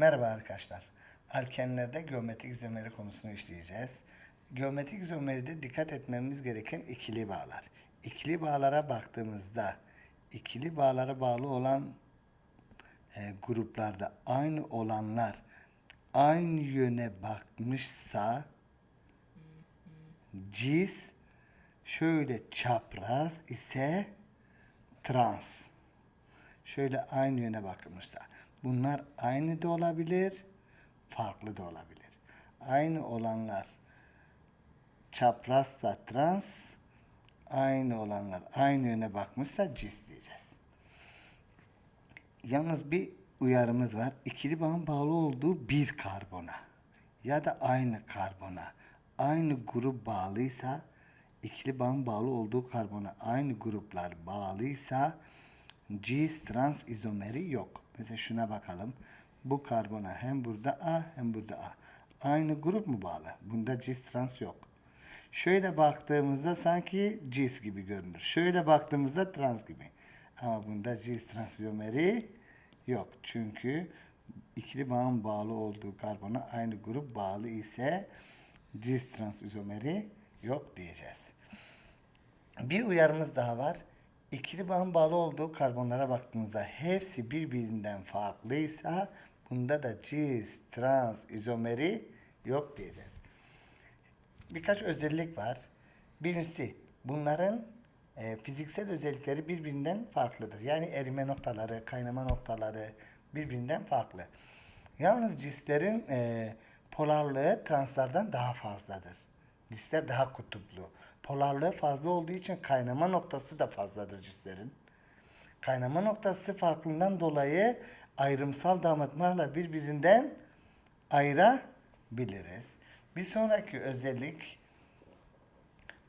Merhaba arkadaşlar. Alkenlerde geometrik izomeri konusunu işleyeceğiz. Geometrik izomeride dikkat etmemiz gereken ikili bağlar. İkili bağlara baktığımızda ikili bağlara bağlı olan e, gruplarda aynı olanlar aynı yöne bakmışsa cis şöyle çapraz ise trans şöyle aynı yöne bakılmışsa bunlar aynı da olabilir, farklı da olabilir. Aynı olanlar çaprazsa trans, aynı olanlar aynı yöne bakmışsa cis diyeceğiz. Yalnız bir uyarımız var. İkili bağın bağlı olduğu bir karbona ya da aynı karbona aynı grup bağlıysa ikili bağın bağlı olduğu karbona aynı gruplar bağlıysa cis trans izomeri yok. Mesela şuna bakalım. Bu karbona hem burada A hem burada A. Aynı grup mu bağlı? Bunda cis trans yok. Şöyle baktığımızda sanki cis gibi görünür. Şöyle baktığımızda trans gibi. Ama bunda cis trans izomeri yok. Çünkü ikili bağın bağlı olduğu karbona aynı grup bağlı ise cis trans izomeri yok diyeceğiz. Bir uyarımız daha var. İkili bağın bağlı olduğu karbonlara baktığımızda hepsi birbirinden farklıysa bunda da cis, trans, izomeri yok diyeceğiz. Birkaç özellik var. Birincisi bunların e, fiziksel özellikleri birbirinden farklıdır. Yani erime noktaları, kaynama noktaları birbirinden farklı. Yalnız cislerin e, polarlığı translardan daha fazladır. Cisler daha kutuplu. Polarlığı fazla olduğu için kaynama noktası da fazladır cislerin. Kaynama noktası farklılığından dolayı ayrımsal damıtmalarla birbirinden ayırabiliriz. Bir sonraki özellik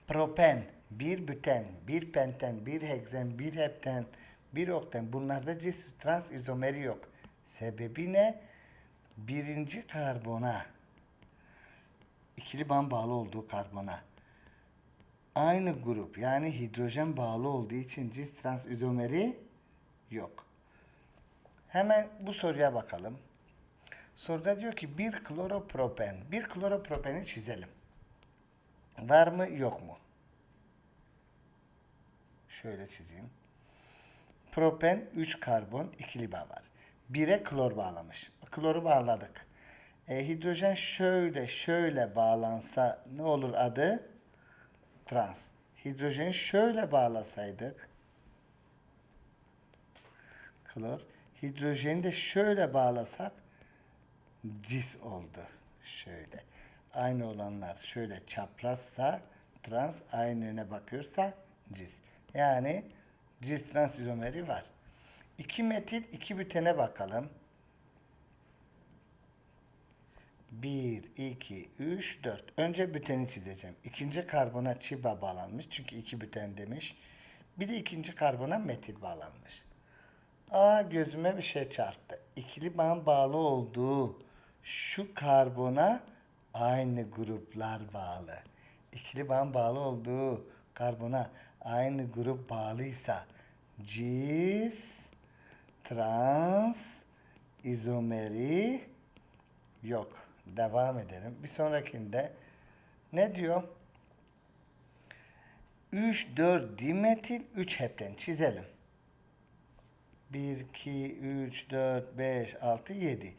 propen, bir büten, bir penten, bir heksen, bir hepten, bir okten bunlarda cis trans izomeri yok. Sebebi ne? Birinci karbona ikili bağın bağlı olduğu karbona aynı grup yani hidrojen bağlı olduğu için cis trans izomeri yok. Hemen bu soruya bakalım. Soruda diyor ki bir kloropropen. Bir kloropropeni çizelim. Var mı yok mu? Şöyle çizeyim. Propen 3 karbon ikili bağ var. 1'e klor bağlamış. Kloru bağladık. E, hidrojen şöyle şöyle bağlansa ne olur adı? Trans. Hidrojeni şöyle bağlasaydık klor. Hidrojeni de şöyle bağlasak cis oldu. Şöyle. Aynı olanlar şöyle çaprazsa trans aynı yöne bakıyorsa cis. Yani cis trans izomeri var. 2 metil 2 bütene bakalım. 1, 2, 3, 4. Önce büteni çizeceğim. İkinci karbona çiba bağlanmış. Çünkü iki büten demiş. Bir de ikinci karbona metil bağlanmış. Aa gözüme bir şey çarptı. İkili bağın bağlı olduğu şu karbona aynı gruplar bağlı. İkili bağın bağlı olduğu karbona aynı grup bağlıysa cis, trans, izomeri yok. Devam edelim. Bir sonrakinde ne diyor? 3, 4 dimetil, 3 hepten çizelim. 1, 2, 3, 4, 5, 6, 7.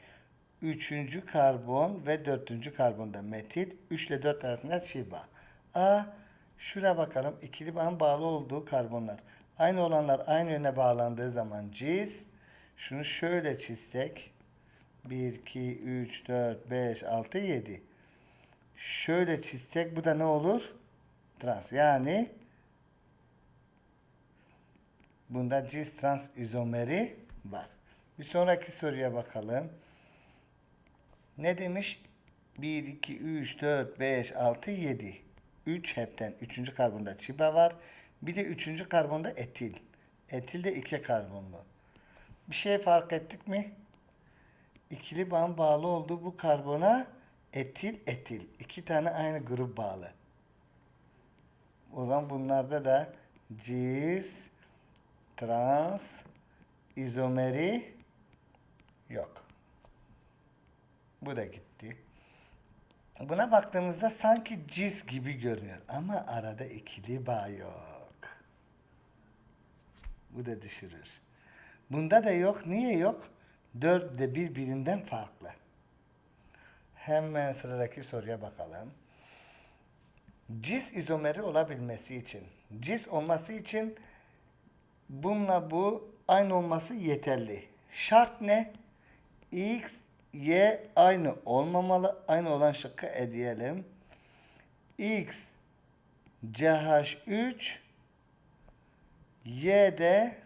Üçüncü karbon ve dördüncü karbonda metil. 3 ile 4 arasında çiğ bağ. A, şuraya bakalım. İkili bağın bağlı olduğu karbonlar. Aynı olanlar aynı yöne bağlandığı zaman cis. Şunu şöyle çizsek. 1, 2, 3, 4, 5, 6, 7. Şöyle çizsek bu da ne olur? Trans. Yani bunda cis trans izomeri var. Bir sonraki soruya bakalım. Ne demiş? 1, 2, 3, 4, 5, 6, 7. 3 hepten 3. karbonda çiba var. Bir de 3. karbonda etil. Etil de 2 karbonlu. Bir şey fark ettik mi? İkili bağın bağlı olduğu bu karbona etil etil. İki tane aynı grup bağlı. O zaman bunlarda da cis, trans, izomeri yok. Bu da gitti. Buna baktığımızda sanki cis gibi görünüyor ama arada ikili bağ yok. Bu da düşürür. Bunda da yok. Niye yok? Dört de birbirinden farklı. Hemen sıradaki soruya bakalım. Cis izomeri olabilmesi için, cis olması için bununla bu aynı olması yeterli. Şart ne? X, Y aynı olmamalı. Aynı olan şıkkı eleyelim. X, CH3, Y de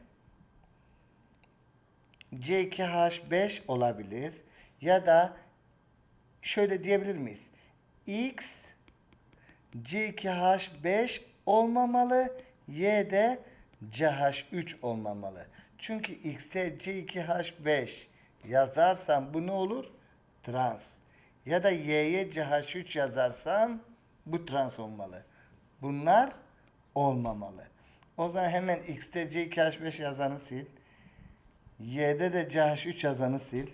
C2H5 olabilir. Ya da şöyle diyebilir miyiz? X C2H5 olmamalı. Y de CH3 olmamalı. Çünkü X'e C2H5 yazarsam bu ne olur? Trans. Ya da Y'ye CH3 yazarsam bu trans olmalı. Bunlar olmamalı. O zaman hemen X'te C2H5 yazanı sil. Y'de de CH3 yazanı sil.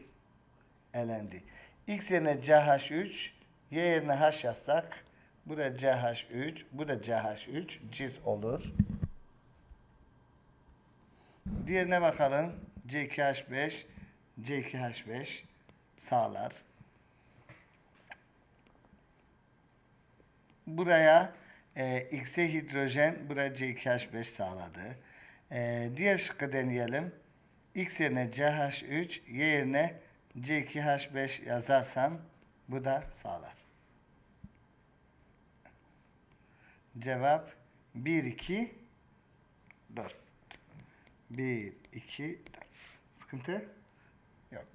Elendi. X yerine CH3, Y yerine H yazsak bu da CH3, bu da CH3 cis olur. Diğerine bakalım. C2H5, C2H5 sağlar. Buraya e, X'e hidrojen, buraya C2H5 sağladı. E, diğer şıkkı deneyelim. X yerine CH3, Y yerine C2H5 yazarsam bu da sağlar. Cevap 1, 2, 4. 1, 2, 4. Sıkıntı yok.